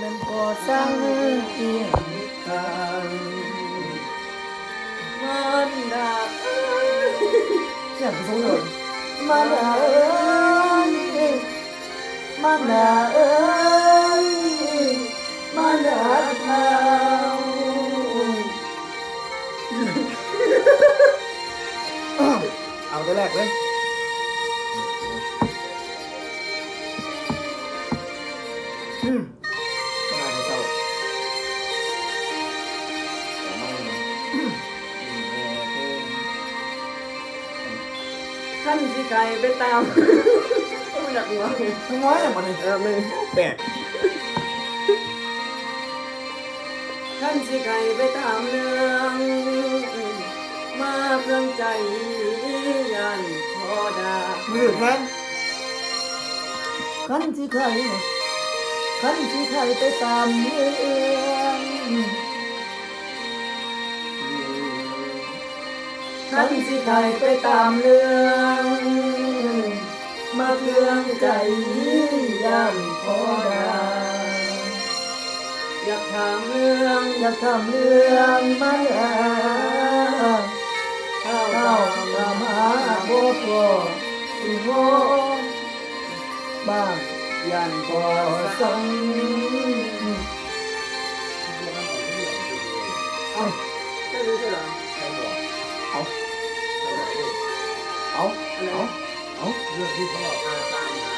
มันพอสร้างเอียงทางมันดาเอ้ยเสียงสูงเลยมาดาเอ้ยมาดาเอ้ยมาดาเท้าเอาตัวแรกเลย ขั้นสิไก่ไปตามไม่อยากหัวทั้งน้อยอย่างมันเลยเออมึงแปลกขั้นสิไก่ไปตามเรื่องมาเครื่องใจยันพอดามือแทนขันที่ใครเนี่ยขันที่ใครไปตามเรื่อง ขันที่ใคไปตามเรื่องมาเครื่องใจย่านพอดาอยากถามเรื่องอยากทำเรื่องมาเอ่อข้าวเข้าตามหาโบโกสิโงบ้างยันพอสัง เอาเรื่องที่พ่อพาตามหา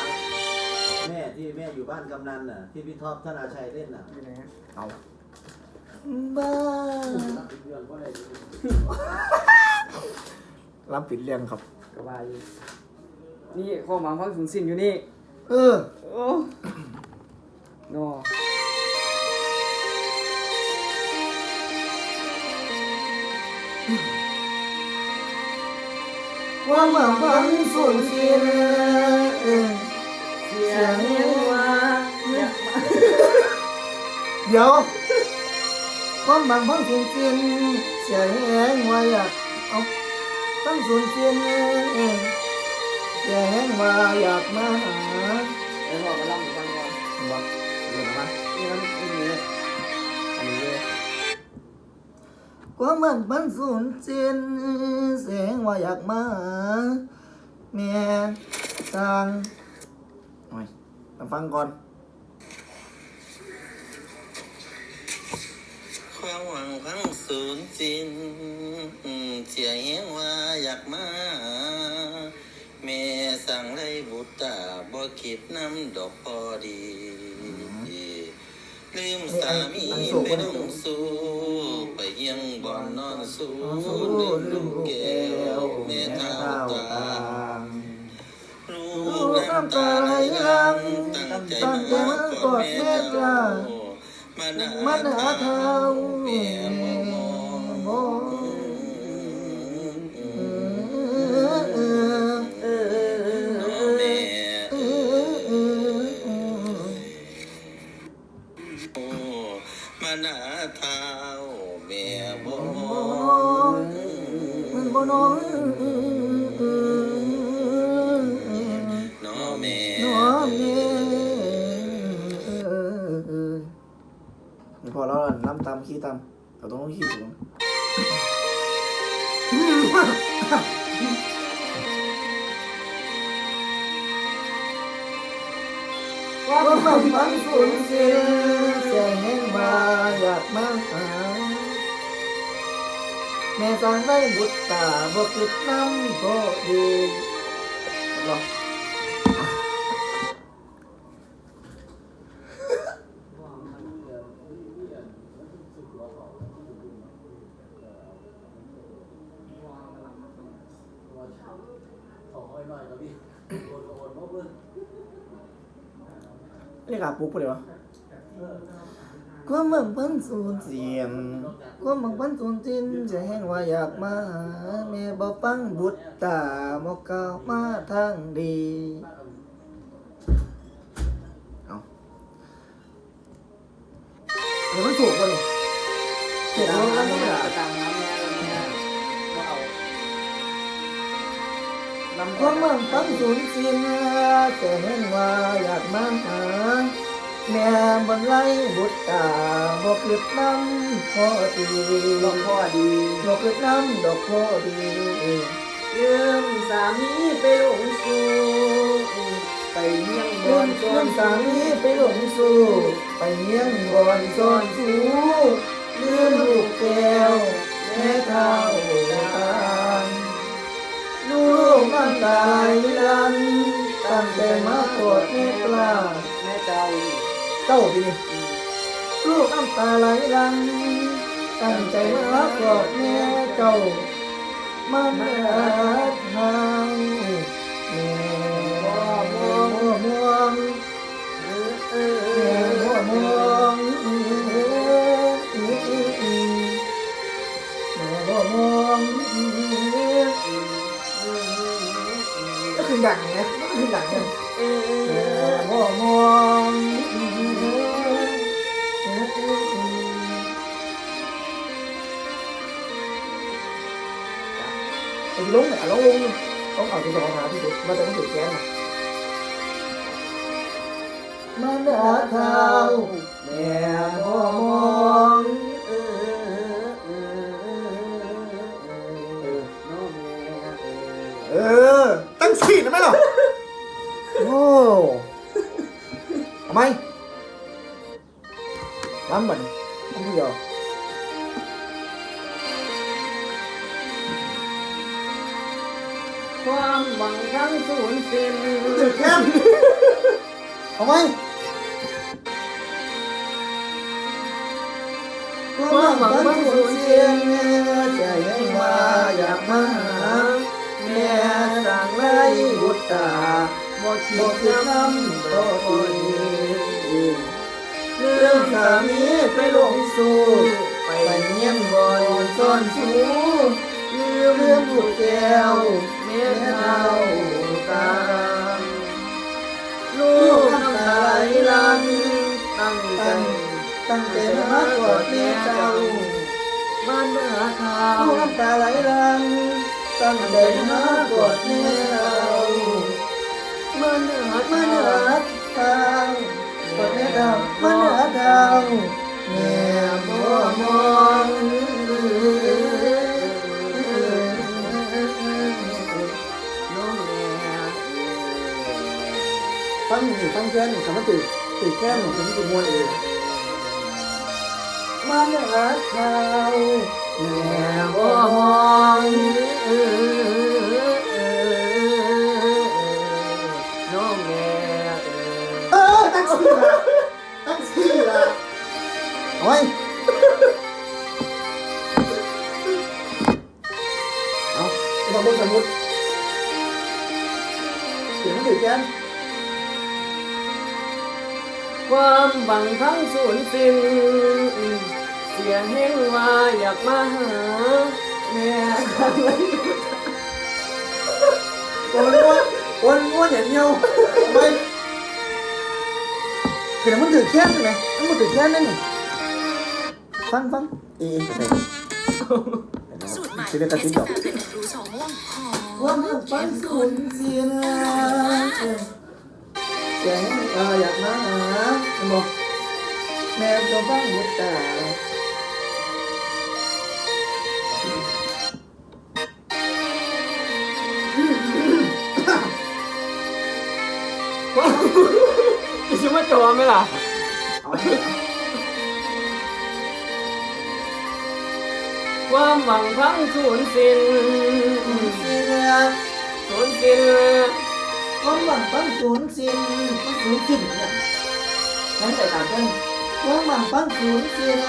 แม่ที่แม่อยู่บ้านกำนันน่ะ ที่พี่ท็อปธนาชัยเล่นน่ะอยู่ไหนฮะเอาบ้าเรื่องก็เลยรับปิดเรื่องครับกระบายอยู่นี่ข้อหมายพักสูงสิ้นอยู่นี่ เออ โอ้นอ ความหวังพังสูญเสียเออเสียงเรียกว่าอยากมาเดี๋ยวความหวังพังสูญเสียเสียแหงว่าอยากเอาทั้งสูญเสียเออเสียแหงว่าอยากมาหาเดี๋ยวบอกมาล่ำฟังก่อนบอกเดี๋ยวนะนี่มั ความมันมันสูญเสียเสียงว่าอยากมาหาแม่ทางโอ้ยมาฟังก่อน ความหวังพังสูญสิ้นเสียเหียงว่าอยากมาแม่สั่งไล่บุตรตาบ่คิดน้ำดอกพอดีลืมสามีไปลงสู่ ไปเฮียงบ่อนนอนสู้ลืมลูกแก้วแม่เท้าตาลูกน้ำตาไหลหลังตั้งใจมากอดแม่เจ้ามาหมัน้านหาเท้าแม่มอง แม่สั่งได้บุตรตาบ่คิดน้ำก็ดีรอขอให้หน่อยครับพี่โอนนเพราะเพื่อนเรียกอาปุ๊บเลยวะ ความหวังพันสูญเสียงความหวังพันสูญสิ้นจะแห่งว่าอยากมาหาแม่บ่ฟังบุตรตาบ่ก้าวมาทางดีเอาเดี๋ยวมันถูกป่ะนี่ถูกแล้วน้ำนี่แม่ล่ะตามน้ำแม่แม่ก็เอาลำความหวังพันสูญสิ้นจะแห่งว่าอยากมาหา แม่บนไล่บุตรตาบ่คิดน้ำพอดีหลวงพ่อดีบ่คิดน้ำดอกพ่อดีลืมสามีไปหลงสู่ไปเยี่ยงบอนนเรื่องสามีไปหลงสู่ไปเยี่ยงบอนซ่อนชูลืมลูกแก้วแม่เท่า เจ้าพี่นี่ลูกน้ำตาไหลลัง ตั้งใจมากอดแม่เจ้ามันรักทางแม่บ่มองมองเออเออเอแม่อบ่มองแม่บ่มองก็คือดังไงก็คือดังไงเอแม่อบ่มอง ลงเนี่ยลงลงต้องเอาที่สองหาที่สุดมันจะต้องถูกแก้มมันหาเท้าแม่บ่มองเออเออเออน้องแม่เออเออ ตั้งสี่นะไหมหรอโอ้ทำไมล้ำบันทำเดีย ความหวังทั้งสูญสิ้นตื่นแค้มทำไมความหวังมันสูญเสียใจให้มาอยากมาหาแม่สั่งไล่บุตรตาบ่คิดกคือน้ำน้ำบ่ดีเรื่องสามีไปหลงสู่ไปเงียบบ่อนซ่อนชูลืมเรื่องลูกแก้ว เท่าตามลูกน้ำตาไหลลังตั้งใจตั้งตั้งใจมากอดแม่เจ้าบ้านเมื่อทาลูกน้ำตาไหลลังตั้งใจมากอดแม่เจ้ามื่อเนื้อมันรักทางกอดแม่เจ้ามันรักทางแม่บ่มอง นี่ฟังแค่นี่คำว่าตื่นตื่นแค่นี่ผมจะมวนเองมันรักเขาแม่บ่มองน้องแม่เออตั้งสี่ละตั้งสี่ละเอาไว้เอาเราบนสมุดเขียนหนังสือแกน ความหวังทั้งสูญสิ้น เสียเฮงว่าอยากมาหาแม่กันเลยวันม้วนวันม้วนอย่างเดียวไว้เขียนมันถือแค้นใช่ไหมมันถือแค้นนั่นฟังฟังเอ็นไปใส่สูตรใหม่เอสินสดอกกาเป็นรูสองม่วงหอว่ามมันฟังคุณเสียนะเสียงเอออยากมา หาบอกแม่จะฟังบุตรตาจะชิมาจอไหมล่ะเอาไว้ความหวังทั้งสูญสิ้นเสียสูญสิ้นความหวังปันสูญสิ้นมันสูญสิ้นเนี่ย งั้นแต่ตามกันความหวังปันสูญสิ้น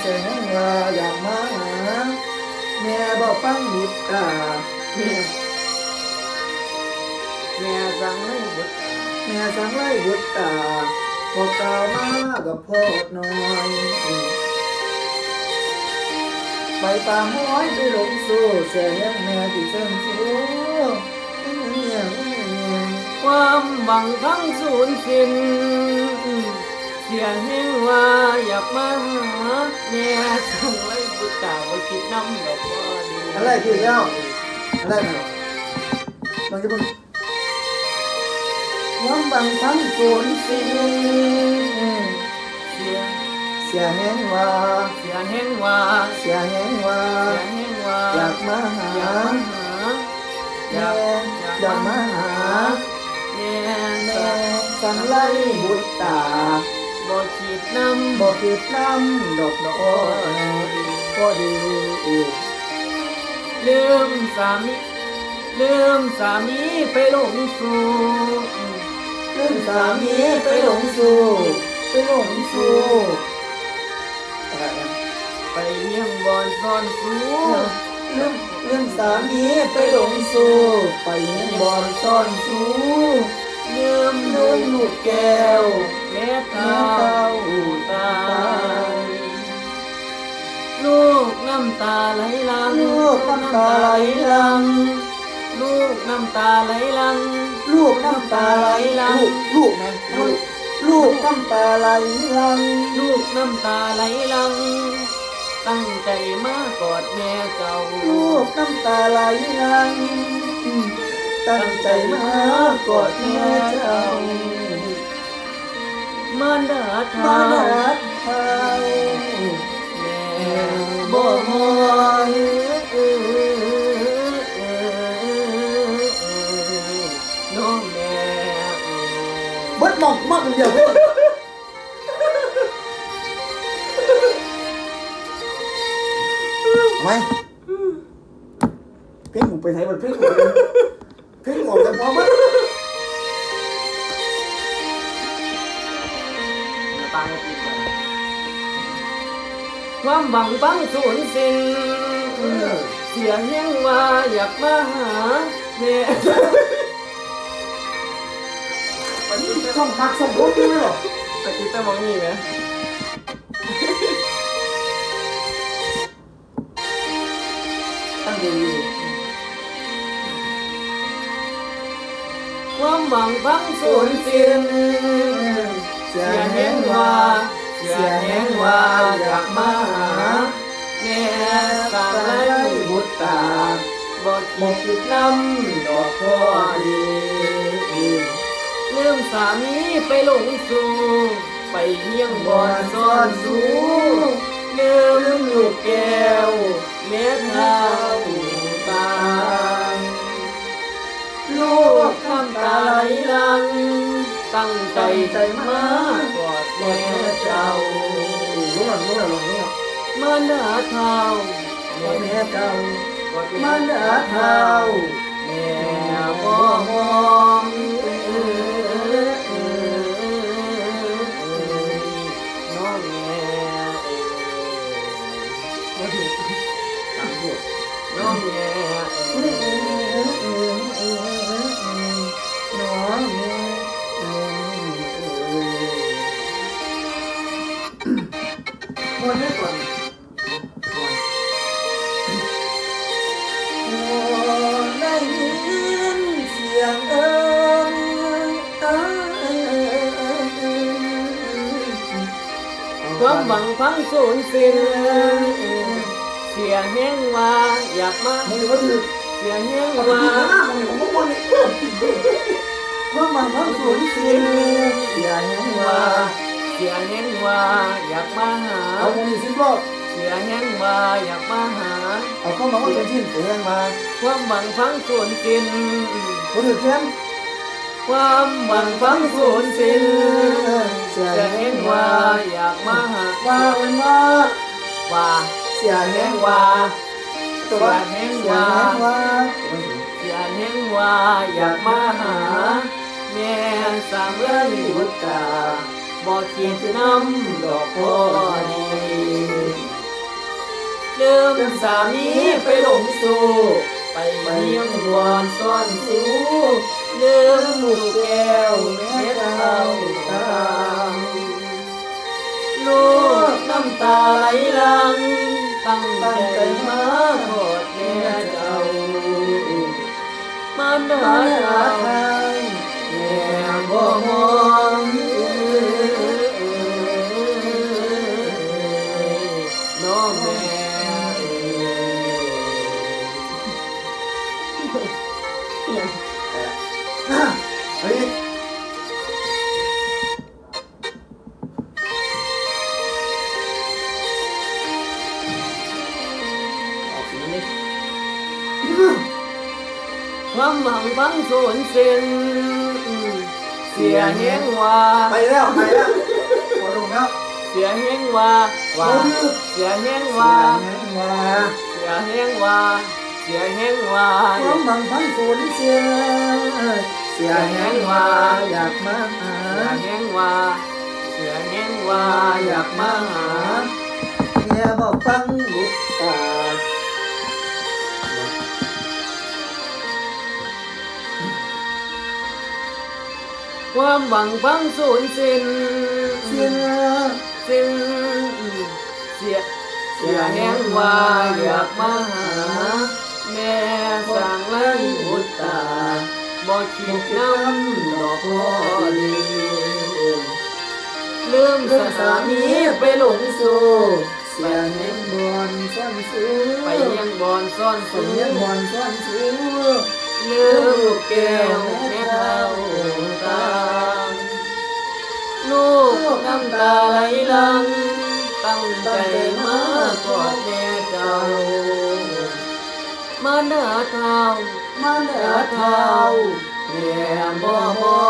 แสงว่าอยากมาหาแม่บอกฟังบุตรตาแม่แม่สั่งให้บุตรแม่สั่งไล่บุตรตาบอกกล่าวมากับพ่อหน่อยไปตามห้อยไปหลงสู่เสียงแม่ที่เชิญสู่เนี่ยความหวังทั้งสูญสิ้น เสียเฮงว่าอยากมาหาแม่สั่งให้บุตรตาว่าคิดน้ำดอกบ่ดีอะไรคือเจ้าอะไรนะมันจะเป็นคความบังทั้งสูญสิ้นเสียเสียแห้งว่าเสียแห้งว่าเสียแห้งว่าเสียแห้งว่าอยากมาหาอยากมาหาอยากแม่อยาหาแม่แม่สังไลบุตรตา บ่คิดนำบอกคือน้ำดอกดอกก็ดีลืมสามีลืมสามีไปหลงสู่เรื่องสามีไปหลงสู่ไปหลงสู่ไปเลี้ยงบอนซ่อนสู่เรื่องเรื่องสามีไปหลงสู่ไปยังบอนซ่อนสู่ลืมเรื่องลูกแก้ว แม่เต้าเต้าตาตายลูกน้ำตาไหลหลังลูกน้ำตาไหลหลัง ลูกน้ำตาไหลหลัง ลูกน้ำตาไหลหลัง ลูกนะลูกลูกน้ำตาไหลหลัง ลูกน้ำตาไหลหลัง ตั้งใจมากอดแม่เจ้า ลูกน้ำตาไหลหลัง ตั้งใจมากอดแม่เจ้า มารดาทามาหัดเท้าแม่แม่บ่บ่มมอองงน้องแม่เบิดมองมากเดียวเว้ยไหมเพลงกูไปไหนมันเพลงกูเความหวังบังสูญสิ้นเสียงยังว่าอยากมาหาแม่ช่องพักส่งรถด้วยเหรอไปติดแต่มองนี่ไหมตั้งดีความหวังบังสูญสิ้นเสีเสียยแห้แห้งงว่าว่า เสียแห้งว่าอยากมาหาแม่สาสารบุตตรตาบอดคิดน้ำดอกพ่อดีเรื่องสามีไปหลงสู่ไปเยี่ยงบอนซ่อนสู่ลืมลูกแก้วแม่เท้าตาลูกน้ำตาไหลลังตั้งใจใจมาก อดแม่เจ้ารู้หรอรู้หรอรู้หรอมันหาเท้าแม่แม่แม่เจ้ากอดมันหาเท้าแม่บ่มอง หวังพังสูญสิ้นเสียแห้งว่าอยากมามึงก็ถือเสียแห้งเอาไปว่ากินหน้ามึงผมก็วนเพื่อมันทั้งสวนสิ้นอย่าเห็นว่าเสียแห้งว่าอยากมาหาเอาเงินสิบรอบเสียแห้งว่าอยากมาหาเอาเข้ามาว่าเป็นชิ้นเสียงมาความหวังพังสูญสิ้นคนถือแค้น ความหวังพังสูญสิ้นเสียเห็นว่าอยากมาหาว่าวันว่าว่าเสียเสียเห็แห้นงว่าตัวเห็นว่าเสียแห้งว่าอยากมาหา แม่สามเลยบุตตาบอกคิดน้ำดอกพอดีเดิมสามีไปหลงสู่ไปเลี้ยงบอนซ่อนสู่ เดิมลูกแก้วแม่เท้าตามลูกน้ำตาไหลหลัง ตั้งใจมากอดแม่เจ้ามันหาหาทาทางแม่บ่มอง ว่าไปแล้วไปแล้วหมดลงแล้วเสียแห้งว่าว่าเสียแห้งว่าแห้งว่าเสียแห้งว่าเสียแห้งว่าความหวังพังสูญเสียเสียแห้งว่าอยากมาหาเสียแห้งว่าเสียแห้งว่าอยากมาหาเมียบอกฟังบุ ความหวังพังสูญสิ้นเสียสิ้นเสียเสียแห้งว่าอยากมาหา แม่สั่งไล่บุตตาบ่คิดน้ำดอกพอดีลืมสถานีไปหลงสู่เสียแห้งบอนซ่อนสูไปยังบอนซ่อนเสีสูยงบอนซ่อนสู ลูกแก้วแม่เท่าตาลูกน้ำตาไหลลังตั้งใจมากอดแม่เจ้ามาหน้าเท้ามาเหนืเนื้ออเท้าเท้าแม่บ่มอ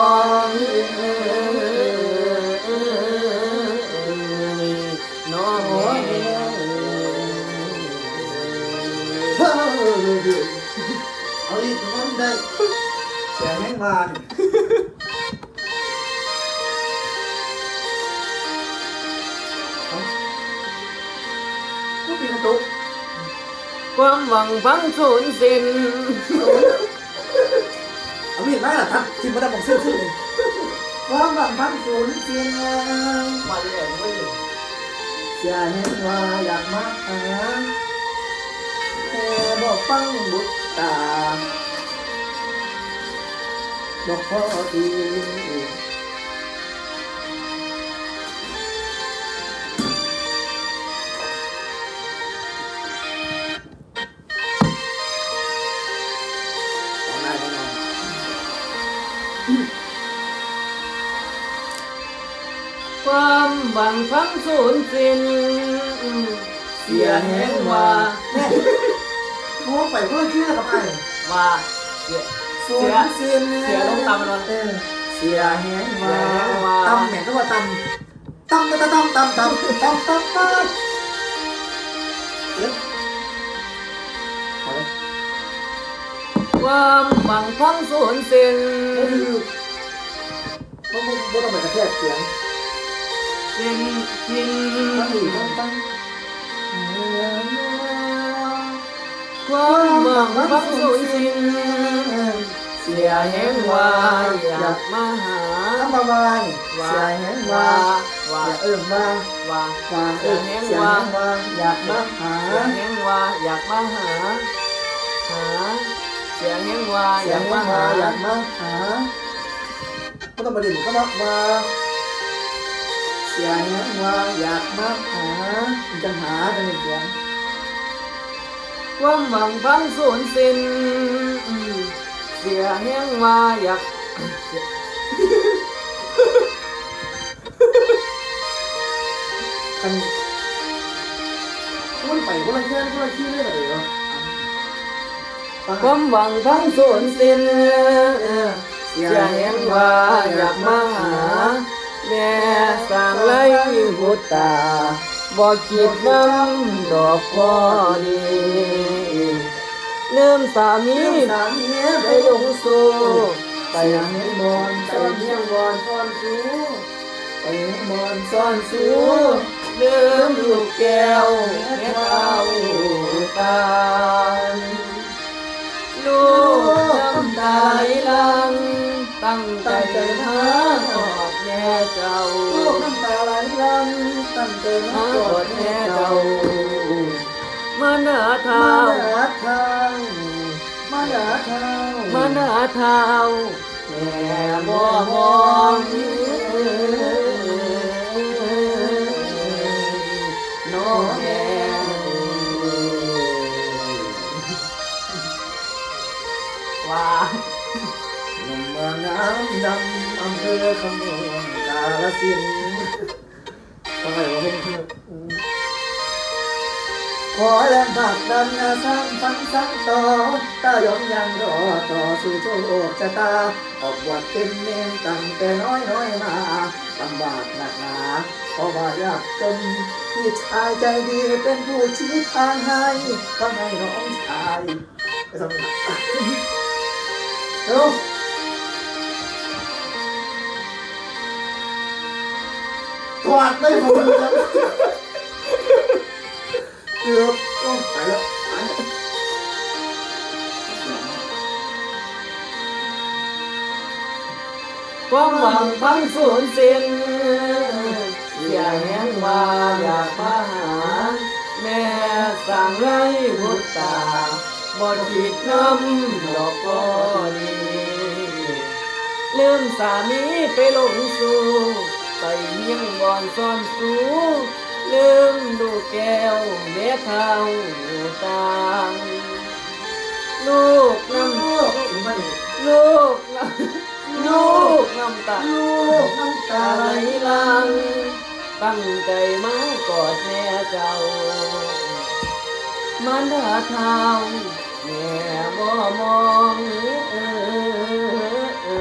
ง อีกถึงมันได้เสียแห้งมานี่เอากูปีนกระตุกความหวังพังสูญสิ้นเอามีดมาล่ะครับทิมมาดับบอกเสื้อขึ้นเลยความหวังพังสูญเสียมาเลยไม่เลยเสียแห้งว่าอยากมาหาแต่บอกฟังบุตรตา บอกพอดีทำได้ได้ไงความหวังพังสูญสิ้นเสียแห้งว่าแม่มองไปก็เชื่อกับไอ้ว่าเสีย สูญเสียเสียลงตำแล้วเออเสียแห้งเสีมายแห้งว่าตำแม่ก็ว่าตำตำก็ตำตำตำตำตำตำเอ๊ะเอาเลยความหวังพังสูญสิ้นก็คือมันมันมันต้องไปกระแทกเสียงสิ้นสิ้นตั้งอีกตั้งตั้งความหวังพังสูญสิ้น เสียแห้งว่าอยากมาหาทำมาวายเสียแห้งว่าว่าอย่าเอิ่มว่าว่าว่าเอิ่มเสียแห้งว่าอยากมาหาเสียแห้งว่าอยากมาหาหาเสียแห้งว่าเสีอยยางกมามาหาหาอยากมาหาก็ต้องมาดิ่นก็มามาเสียงว่าอยากมาหาจะหาจะเสียงความหวังพังสูญสิ้น เสียแห้งว่าอยากกันมันไปคนละแค่คนละที่เลยเหรอความหวังพังสูญสิ้นเสียแห้งว่าอยากมาหาแม่สร้างไรบุตตาบ่คิดน้ำดอกพอดี เริ่มสามีนี่สามีไปไปลลงงสู่ไปเห็นบอลไปไปเมีเมียยงงบบออลลซ่อนสูไปเห็นบอลซ่อนสูเริ่มลูกแก้วแม่เท้าตาลลูกน้ำตาไหลหลัง ตั้งใจมาขอบแม่เจ้า ลูกน้ำตาไหลลังตั้งใจมามากกออดดแม่แม่เจ้าเจ้ามาหน้าเท้ามาหาทา งมาหาทามาหน้าเท้าแม่บ่มองน้องแม่ว่าลงมาน้ำดำอำเภอขมวงกาลสินทำไมวะเพื่อน ขอแรงผลักดันสร้างฝันสร้างต่อตายอมยังรอต่อสู่โชคชะตา ออกวัดเป็นเนมตั้งแต่น้อยน้อยมาลำบากหนักหนาเพราะว่ายากจนพี่ชายใจดีเป็นผู้ชี้ทางให้ทำให้น้องชายไปทำไมเร็วถอดไม่พอดีครับ เกือบโอ้ไปแล้วไปความหวังพังสูญสิ้นเสียแห้งว่าอยากมาหา แม่สั่งไรบุตตาบ่คิดน้ำดอกก็ดีลืมสามีไปลงสู่ไปเยี่ยงบอนซ่อนสู ลืมดูแก้วเม็ดเท้าต่างลูกน้ำลูกถึงลูกน้ำลูกน้ำตาลูกน้ำตาไหลลหหลัง ตั้งใจมากอดแม่เจ้ามันหาเท้าแม่บ่มอง